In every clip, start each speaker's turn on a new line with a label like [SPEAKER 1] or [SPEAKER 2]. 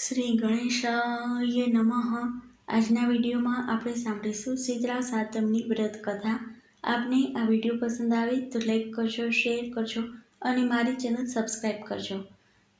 [SPEAKER 1] શ્રી ગણેશાય નમઃ. આજના વિડીયોમાં આપણે સાંભળીશું શીતળા સાતમની વ્રત કથા આપને આ વીડિયો પસંદ આવે તો લાઈક કરજો, શેર કરજો અને મારી ચેનલ સબસ્ક્રાઈબ કરજો.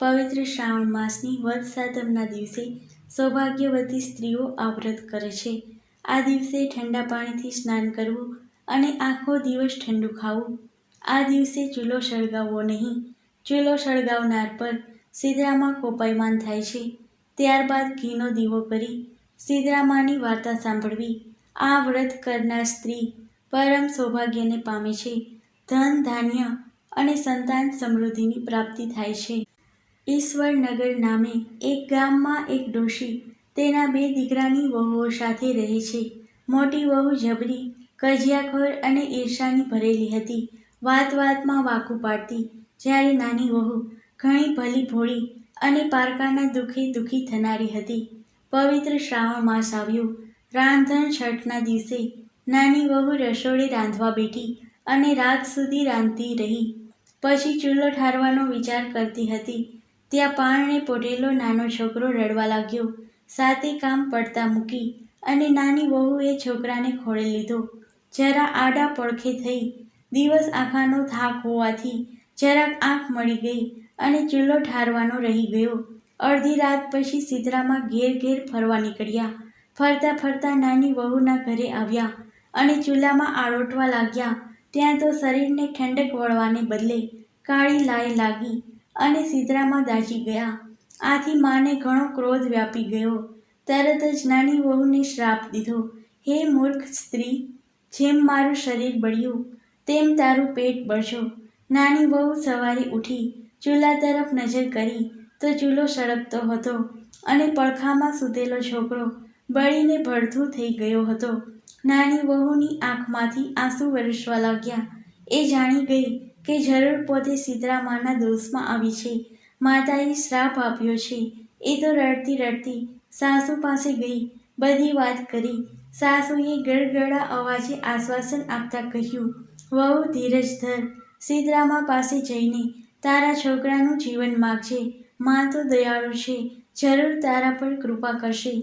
[SPEAKER 1] પવિત્ર શ્રાવણ માસની વધ સાતમના દિવસે સૌભાગ્યવતી સ્ત્રીઓ આ વ્રત કરે છે. આ દિવસે ઠંડા પાણીથી સ્નાન કરવું અને આખો દિવસ ઠંડુ ખાવું. આ દિવસે ચૂલો સળગાવવો નહીં. ચૂલો સળગાવનાર પર સિદ્રામાં કોપાયમાન થાય છે. ત્યારબાદ ઘીનો દીવો કરી સિદ્રામાની વાર્તા સાંભળવી. આ વ્રત કરનાર સ્ત્રી પરમ સૌભાગ્યને પામે છે. ધન, ધાન્ય અને સંતાન સમૃદ્ધિની પ્રાપ્તિ થાય છે. ઈશ્વરનગર નામે એક ગામમાં એક ડોશી તેના બે દીકરાની વહુઓ સાથે રહે છે. મોટી વહુ જબરી, કજિયાખોર અને ઈર્ષાની ભરેલી હતી. વાત વાતમાં વાકું પાડતી, જ્યારે નાની વહુ ઘણી ભલી ભોળી અને પારકાના દુઃખે દુઃખી થનારી હતી. પવિત્ર શ્રાવણ માસ આવ્યો. રાંધણ છઠના દિવસે નાની વહુ રસોડે રાંધવા બેઠી અને રાત સુધી રાંધતી રહી. પછી ચૂલો ઠારવાનો વિચાર કરતી હતી. ત્યાં પાણને પોટેલો નાનો છોકરો રડવા લાગ્યો. સાતે કામ પડતા મૂકી અને નાની વહુએ છોકરાને ખોળે લીધો. જરા આડા પડખે થઈ. દિવસ આખાનો થાક હોવાથી જરાક આંખ મળી ગઈ અને ચૂલો ઠારવાનો રહી ગયો. અડધી રાત પછી સિદ્રામાં ઘેર ઘેર ફરવા નીકળ્યા. ફરતા ફરતા નાની વહુના ઘરે આવ્યા અને ચૂલામાં આળોટવા લાગ્યા. ત્યાં તો શરીરને ઠંડક વળવાને બદલે કાળી લાય લાગી અને સિદ્રામાં દાજી ગયા. આથી માને ઘણો ક્રોધ વ્યાપી ગયો. તરત જ નાની વહુને શ્રાપ દીધો, હે મૂર્ખ સ્ત્રી, જેમ મારું શરીર બળ્યું, તેમ તારું પેટ બળશો નાની વહુ સવારે ઉઠી ચૂલા તરફ નજર કરી તો ચૂલો સળગતો હતો અને પડખામાં સૂતેલો છોકરો બળીને ભડથું થઈ ગયો હતો. નાની વહુની આંખમાંથી આંસુ વરસવા લાગ્યા. એ જાણી ગઈ કે જરૂર પોતે સિદ્રામાના દોષમાં આવી છે. માતાએ શ્રાપ આપ્યો છે. એ તો રડતી રડતી સાસુ પાસે ગઈ. બધી વાત કરી. સાસુએ ગળગળા અવાજે આશ્વાસન આપતા કહ્યું, વહુ ધીરજ ધર સિદ્રામા પાસે જઈને તારા છોકરાનું જીવન માગજે, માં તો દયાળુ છે, જરૂર તારા પર કૃપા કરશે.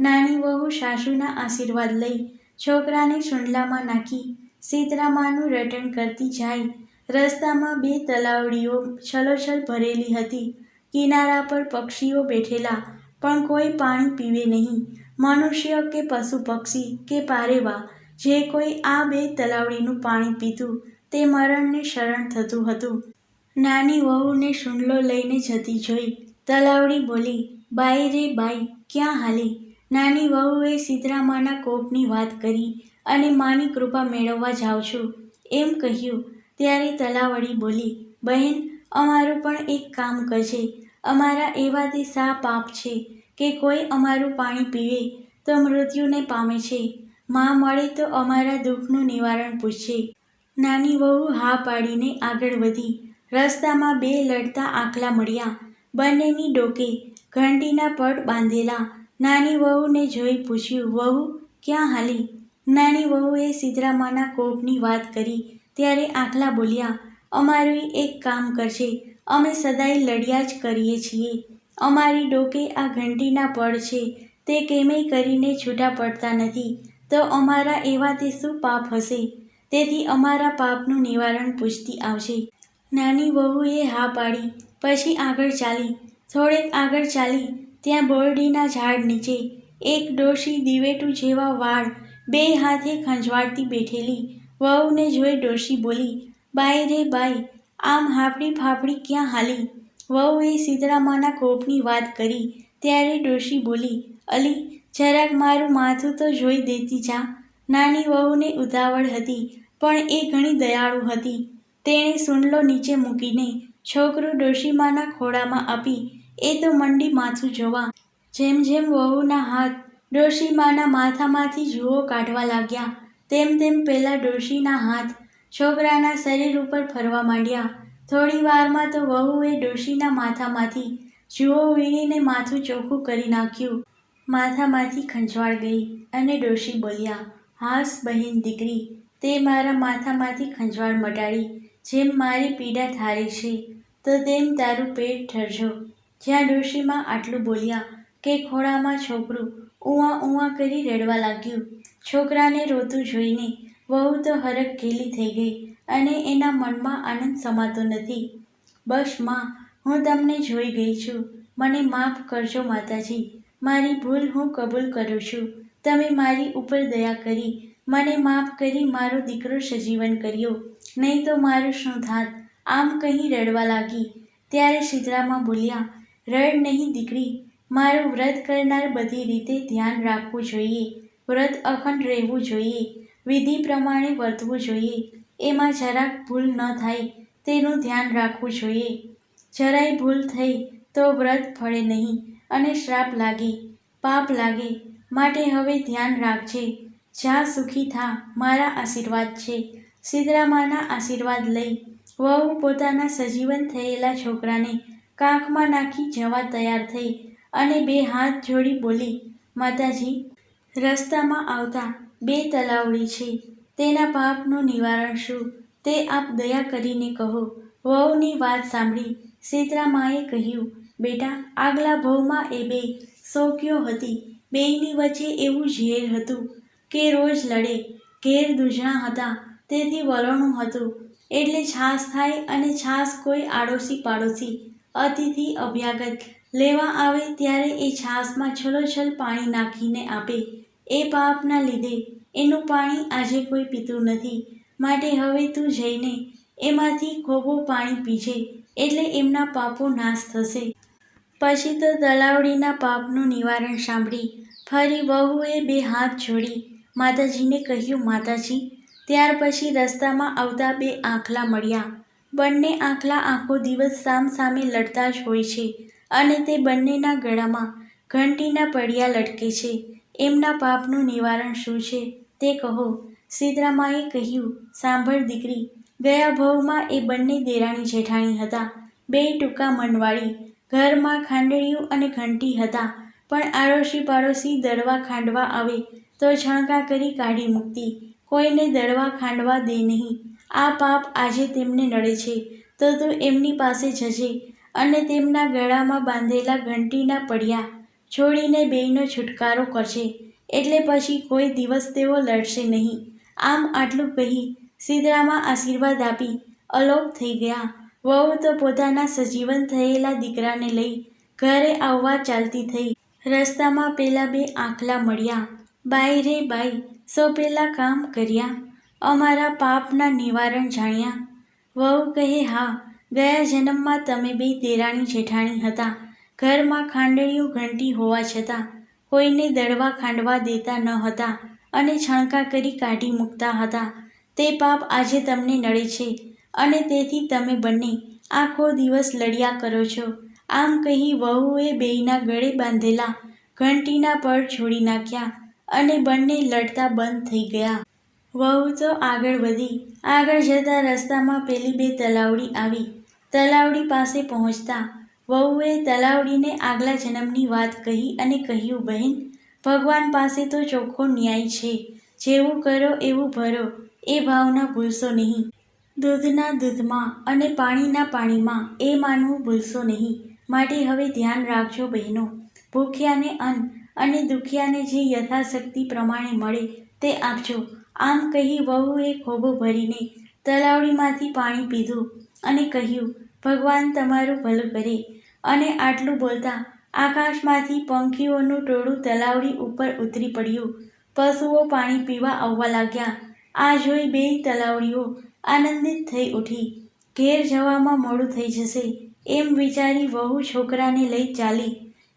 [SPEAKER 1] નાની વહુ સાસુના આશીર્વાદ લઈ છોકરાને સુંડલામાં નાખી, સીતરામાનું રટણ કરતી જાય. રસ્તામાં બે તલાવડીઓ છલોછલ ભરેલી હતી. કિનારા પર પક્ષીઓ બેઠેલા, પણ કોઈ પાણી પીવે નહીં. મનુષ્ય કે પશુ પક્ષી કે પારેવા, જે કોઈ આ બે તલાવડીનું પાણી પીતું, તે મરણને શરણ થતું હતું. નાની વહુને શુંડલો લઈને જતી જોઈ. તલાવડી બોલી, બાઈ રે બાઈ, ક્યાં હાલી? નાની વહુએ સીતરામાના કોપની વાત કરી અને માની કૃપા મેળવવા જાઉં છું. એમ કહ્યું. ત્યારે તલાવડી બોલી, બહેન, અમારું પણ એક કામ કરજે. અમારા એવા તે સા પાપ છે કે કોઈ અમારું પાણી પીવે તો મૃત્યુને પામે છે. માં મળે તો અમારા દુઃખનું નિવારણ પૂછશે નાની વહુ હા પાડીને આગળ વધી. રસ્તામાં બે લડતા આખલા મળ્યા. બંનેની ડોકે ઘંટીના પડ બાંધેલા. નાની વહુને જોઈ પૂછ્યું, વહુ, ક્યાં હાલી? નાની વહુએ સિદ્રામાના કોપની વાત કરી. ત્યારે આખલા બોલ્યા, અમારું એક કામ કરશે અમે સદાય લડ્યા જ કરીએ છીએ. અમારી ડોકે આ ઘંટીના પડ છે. તે કેમેય કરીને છૂટા પડતા નથી. તો અમારા એવા તે શું પાપ હશે? તેથી અમારા પાપનું નિવારણ પૂછતી આવશે. નાની વહુએ હા પાડી, પછી આગળ ચાલી, થોડેક આગળ ચાલી, ત્યાં બોરડીના ઝાડ નીચે, એક ડોશી દિવેટું જેવા વાળ બે હાથે ખંજવાળતી બેઠેલી, વહુને જોઈ ડોશી બોલી, બાઈ રે બાઈ, આમ હાફડી ફાફડી ક્યાં હાલી? વહુએ સીતરામાના કોપની વાત કરી, ત્યારે ડોશી બોલી, અલી, જરાક મારું માથું તો જોઈ દેતી જા. નાની વહુને ઉતાવળ હતી, પણ એ ઘણી દયાળુ હતી. તેણે સુંડલો નીચે મૂકીને છોકરું ડોશીમાના ખોળામાં આપી, એ તો મંડી માથું જોવા. જેમ જેમ વહુના હાથ ડોશીમાના માથામાંથી જુઓ કાઢવા લાગ્યા, તેમ તેમ પેલા ડોશીના હાથ છોકરાના શરીર ઉપર ફરવા માંડ્યા. થોડી વારમાં તો વહુએ ડોશીના માથામાંથી જુઓ વીણીને માથું ચોખ્ખું કરી નાખ્યું. માથામાંથી ખંજવાળ ગઈ અને ડોશી બોલ્યા, હાસ બહેન દીકરી, તે મારા માથામાંથી ખંજવાળ મટાડી જેમ મારી પીડા ઠારી છે, તો તેમ તારું પેટ ઠરજો જ્યાં ડોશીમાં આટલું બોલ્યા કે ખોળામાં છોકરું ઉવા ઉવા કરી રડવા લાગ્યું. છોકરાને રોતું જોઈને વહુ તો હરખ ઘેલી થઈ ગઈ અને એના મનમાં આનંદ સમાતો નથી. બસમાં, હું તમને જોઈ ગઈ છું. મને માફ કરજો માતાજી. મારી ભૂલ હું કબૂલ કરું છું. તમે મારી ઉપર દયા કરી. મને માફ કરી મારો દીકરો સજીવન કર્યો. નહીં તો મારું શું થાત? આમ કહી રડવા લાગી. ત્યારે શીતળામાં બોલ્યા, રડ નહીં દીકરી. મારું વ્રત કરનાર બધી રીતે ધ્યાન રાખવું જોઈએ. વ્રત અખંડ રહેવું જોઈએ. વિધિ પ્રમાણે વર્તવું જોઈએ. એમાં જરાક ભૂલ ન થાય. તેનું ધ્યાન રાખવું જોઈએ. જરાય ભૂલ થઈ તો વ્રત ફળે નહીં અને શ્રાપ લાગે. પાપ લાગે. માટે હવે ધ્યાન રાખજે. જ્યાં સુખી થા, મારા આશીર્વાદ છે. સિદ્રામાના આશીર્વાદ લઈ વહુ પોતાના સજીવન થયેલા છોકરાને કાંખમાં નાખી જવા તૈયાર થઈ અને બે હાથ જોડી બોલી, માતાજી, રસ્તામાં આવતા બે તલાવડી છે. તેના પાપનું નિવારણ શું? તે આપ દયા કરીને કહો. વહુની વાત સાંભળી સીતરામાએ કહ્યું, બેટા, આગલા ભવમાં એ બે સૌક્યો હતી. બેયની વચ્ચે એવું ઝેર હતું કે રોજ લડે. ઘેર દૂજણા હતા. તેથી વલણું હતું. એટલે છાસ થાય અને છાસ કોઈ આડોશી પાડોશી અતિથિ અભ્યાગત, લેવા આવે ત્યારે એ છાસમાં છલોછલ પાણી નાખીને આપે. એ પાપના લીધે એનું પાણી આજે કોઈ પીતું નથી. માટે હવે તું જઈને એમાંથી ખોબું પાણી પીજે, એટલે એમના પાપો નાશ થશે. પછી તો દલાવડીના પાપનું નિવારણ સાંભળી ફરી વહુએ બે હાથ જોડી, માતાજીને કહ્યું, માતાજી ત્યાર પછી રસ્તામાં આવતા બે આંખલા મળ્યા. બંને આંખલા આખો દિવસ સામ સામે લડતા જ હોય છે અને તે બંનેના ગળામાં ઘંટીના પડિયા લટકે છે. એમના પાપનું નિવારણ શું છે તે કહો. સીતરામાએ કહ્યું, સાંભળ દીકરી, ગયા ભવમાં એ બંને દેરાણી જેઠાણી હતા. બે ટૂંકા મનવાળી, ઘરમાં ખાંડણીયું અને ઘંટી હતા. પણ આડોશી પાડોશી દરવા ખાંડવા આવે તો છણકા કરી કાઢી મૂકતી. કોઈને દળવા ખાંડવા દે નહીં. આ પાપ આજે તેમને નડે છે, તો તું એમની પાસે જજે અને તેમના ગળામાં બાંધેલા ઘંટીના પડિયા છોડીને બેયનો છુટકારો કરશે. એટલે પછી કોઈ દિવસ તેઓ લડશે નહીં. આમ આટલું કહી સિદ્રામાં આશીર્વાદ આપી અલોપ થઈ ગયા. વહુ તો પોતાના સજીવન થયેલા દીકરાને લઈ ઘરે આવવા ચાલતી થઈ. રસ્તામાં પેલા બે આંખલા મળ્યા. બાઈ રે બાઈ સૌ પેલા કામ કર્યા, અમારા પાપના નિવારણ જાણ્યા. વહુ કહે, હા, ગયા જન્મમાં તમે બે દેરાણી જેઠાણી હતા. ઘરમાં ખાંડણીઓ ઘંટી હોવા છતાં કોઈને દળવા ખાંડવા દેતા ન હતા અને છણકા કરી કાઢી મૂકતા હતા. તે પાપ આજે તમને નડે છે અને તેથી તમે બંને આખો દિવસ લડ્યા કરો છો. આમ કહી વહુએ બેયના ગળે બાંધેલા ઘંટીના પર છોડી નાખ્યા. અને બંને લડતા બંધ થઈ ગયા. વહુ તો આગળ વધી. આગળ જતા રસ્તામાં પેલી બે તલાવડી આવી. તલાવડી પાસે પહોંચતા વહુએ તલાવડીને આગલા જન્મની વાત કહી અને કહ્યું, બહેન, ભગવાન પાસે તો ચોખ્ખો ન્યાય છે. જેવું કરો એવું ભરો. એ ભાવના ભૂલશો નહીં. દૂધના દૂધમાં અને પાણીના પાણીમાં એ માનવું ભૂલશો નહીં. માટે હવે ધ્યાન રાખજો બહેનો. ભૂખ્યાને અન્ન અને દુખિયાને જે યથાશક્તિ પ્રમાણે મળે તે આપજો. આમ કહી વહુએ ખોબો ભરીને તલાવડીમાંથી પાણી પીધું અને કહ્યું, ભગવાન તમારું ભલું કરે. અને આટલું બોલતા આકાશમાંથી પંખીઓનું ટોળું તલાવડી ઉપર ઉતરી પડ્યું. પશુઓ પાણી પીવા આવવા લાગ્યા. આ જોઈ બેય તલાવડીઓ આનંદિત થઈ ઉઠી. ઘેર જવામાં મોડું થઈ જશે, એમ વિચારી વહુ છોકરાને લઈ ચાલી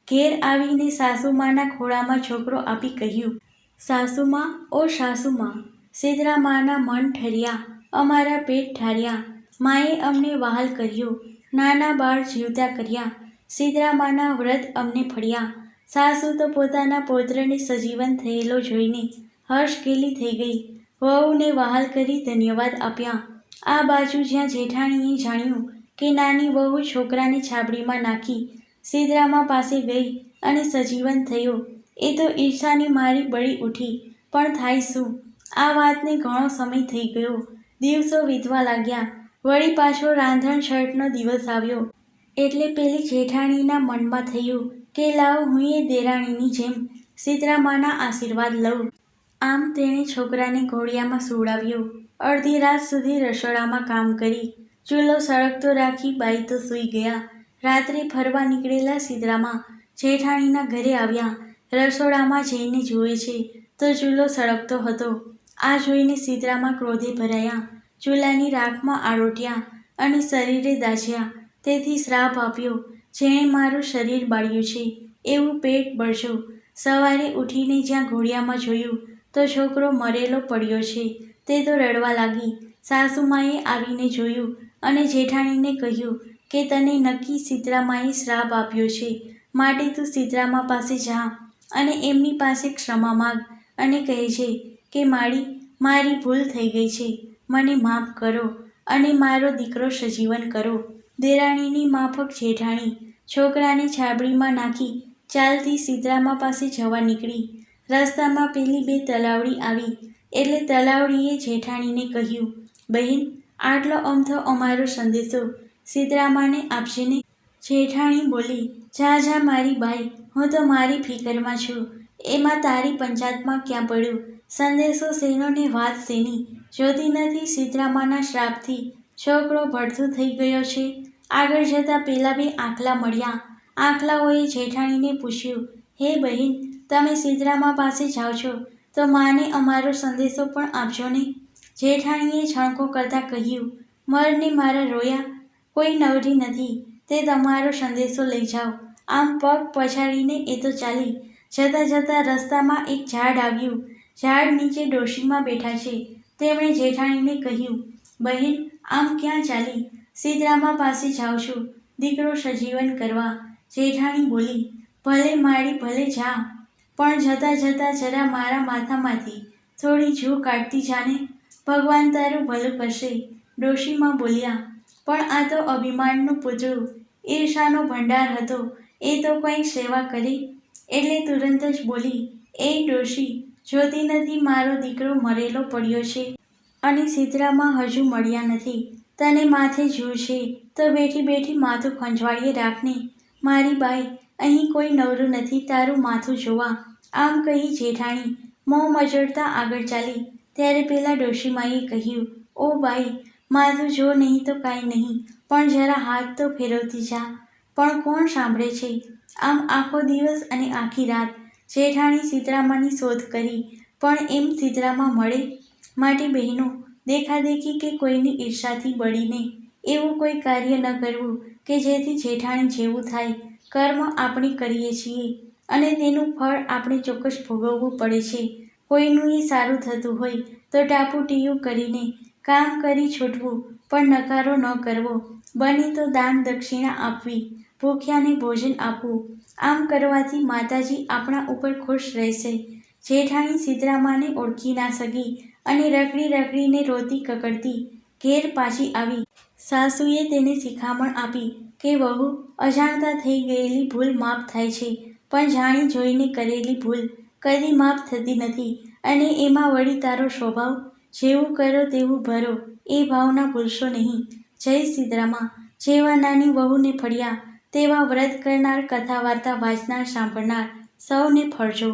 [SPEAKER 1] ઘેર આવીને સાસુમાના ખોળામાં છોકરો આપી કહ્યું, સાસુમાં, ઓ સાસુમાં, સિદ્રામાના મન ઠર્યા, અમારા પેટ ઠાર્યા, માએ અમને વહાલ કર્યો, નાના બાળ જીવતા કર્યા, સિદ્રામાના વ્રત અમને ફળ્યા, સાસુ તો પોતાના પૌત્રને સજીવન થયેલો જોઈને હર્ષગેલી થઈ ગઈ, વહુને વહાલ કરી ધન્યવાદ આપ્યા. આ બાજુ જ્યાં જેઠાણીએ જાણ્યું કે નાની વહુ છોકરાને છાબડીમાં નાખી સિદ્રામા પાસે ગઈ અને સજીવન થયો. એ તો ઈર્ષાની મારી બળી ઉઠી. પણ થાય શું? આ વાતને ઘણો સમય થઈ ગયો. દિવસો વીતવા લાગ્યા. વળી પાછો રાંધણ શર્ટનો દિવસ આવ્યો. એટલે પેલી જેઠાણીના મનમાં થયું કે, લાવ, હું એ દેરાણીની જેમ સીતરામાના આશીર્વાદ લઉં. આમ તેણે છોકરાને ઘોડિયામાં સુવડાવ્યો. અડધી રાત સુધી રસોડામાં કામ કરી. ચૂલો સળગતો રાખી બાઈ તો સૂઈ ગયા. રાત્રે ફરવા નીકળેલા સિદ્રામાં જેઠાણીના ઘરે આવ્યા. રસોડામાં જઈને જુએ છે તો ચૂલો સળગતો હતો. આ જોઈને સિદ્રામાં ક્રોધે ભરાયા. ચૂલાની રાખમાં આરોટ્યા અને શરીરે દાઝ્યા. તેથી શ્રાપ આપ્યો, જેણે મારું શરીર બાળ્યું છે, એવું પેટ બળજો. સવારે ઉઠીને જ્યાં ઘોડિયામાં જોયું તો છોકરો મરેલો પડ્યો છે. તે તો રડવા લાગી. સાસુમાએ આવીને જોયું અને જેઠાણીને કહ્યું કે તને નક્કી સીતરામાએ શ્રાપ આપ્યો છે? માટે તું સીતરામા પાસે જા અને એમની પાસે ક્ષમા માગ અને કહે છે કે, માળી, મારી ભૂલ થઈ ગઈ છે. મને માફ કરો અને મારો દીકરો સજીવન કરો. દેરાણીની માફક જેઠાણી છોકરાને છાબડીમાં નાખી ચાલતી સીતરામા પાસે જવા નીકળી. રસ્તામાં પેલી બે તલાવડી આવી એટલે તલાવડીએ જેઠાણીને કહ્યું, બહેન, આટલો અમથો અમારો સંદેશો સીતરામાને આપશે ને જેઠાણી બોલી, જા જા, મારી બાઈ, હું તો મારી ફિકરમાં છું. એમાં તારી પંચાયતમાં ક્યાં પડ્યું? સંદેશો શેનો ને વાત શેની? જોતી નથી સીતરામાના શ્રાપથી છોકરો ભડથું થઈ ગયો છે. આગળ જતાં પેલા બે આંખલા મળ્યા. આંખલાઓએ જેઠાણીને પૂછ્યું, હે બહેન, તમે સીતરામા પાસે જાઓ છો? તો માને અમારો સંદેશો પણ આપજો ને. જેઠાણીએ છણકો કરતાં કહ્યું, મરને મારા રોયા કોઈ નવરી નથી. તે તમારો સંદેશો લઈ જાઓ. આમ પગ પછાડીને એ તો ચાલી જતાં જતાં રસ્તામાં એક ઝાડ આવ્યું. ઝાડ નીચે ડોશીમાં બેઠા છે. તેમણે જેઠાણીને કહ્યું, બહેન, આમ ક્યાં ચાલી? સીતરામા પાસે જાઉં છું. દીકરો સજીવન કરવા. જેઠાણી બોલી, ભલે માળી ભલે જા. પણ જતાં જતાં જરા મારા માથામાંથી થોડી જૂ કાઢતી જાને. ભગવાન તારું ભલું કરશે. ડોશીમાં બોલ્યા પણ આ તો અભિમાનનું પૂતળું. ઈર્ષાનો ભંડાર હતો. એ તો કંઈ સેવા કરી. એટલે તુરંત જ બોલી, એ ડોશી, જોતી નથી મારો દીકરો મરેલો પડ્યો છે. અને સિદ્રામાં હજુ મળ્યા નથી. તને માથે જૂ છે. તો બેઠી બેઠી માથું ખંજવાળીએ રાખને. મારી બાઈ, અહીં કોઈ નવરું નથી, તારું માથું જોવા. આમ કહી જેઠાણી, મોં મજળતા આગળ ચાલી. ત્યારે પેલા ડોશીમાએ કહ્યું, ઓ બાઈ માથું જો નહીં તો કાંઈ નહીં, પણ જરા હાથ તો ફેરવતી જા. પણ કોણ સાંભળે છે? આમ આખો દિવસ અને આખી રાત. જેઠાણી સીતરામાની શોધ કરી, પણ એમ સીતરામા મળે? માટે બહેનો, દેખાદેખી કે કોઈની ઈર્ષાથી બળીને, એવું કોઈ કાર્ય ન કરવું કે જેથી જેઠાણી જેવું થાય. કર્મ આપણે કરીએ છીએ અને તેનું ફળ આપણે ચોક્કસ ભોગવવું પડે છે. કોઈનું એ સારું થતું હોય તો ટાપુટીયું કરીને કામ કરી છૂટવું, પણ નકારો ન કરવો. બને તો દાન દક્ષિણા આપવી, ભૂખ્યાને ભોજન આપવું. આમ કરવાથી માતાજી આપણા ઉપર ખુશ રહેશે. જેઠાણી સિદ્રામાને ઓળખી ના શકી અને રખડી રખડીને રોતી કકડતી ઘેર પાછી આવી. સાસુએ તેને શિખામણ આપી કે, વહુ, અજાણતા થઈ ગયેલી ભૂલ માફ થાય છે, પણ જાણી જોઈને કરેલી ભૂલ કદી માફ થતી નથી અને એમાં વળી તારો સ્વભાવ જેવું કરો તેવું ભરો, એ ભાવના ભૂલશો નહીં. જય સીતરામા જેવા નાની વહુને ફળ્યા, તેવા વ્રત કરનાર કથા વાર્તા વાંચનાર, સાંભળનાર, સૌને ફળજો.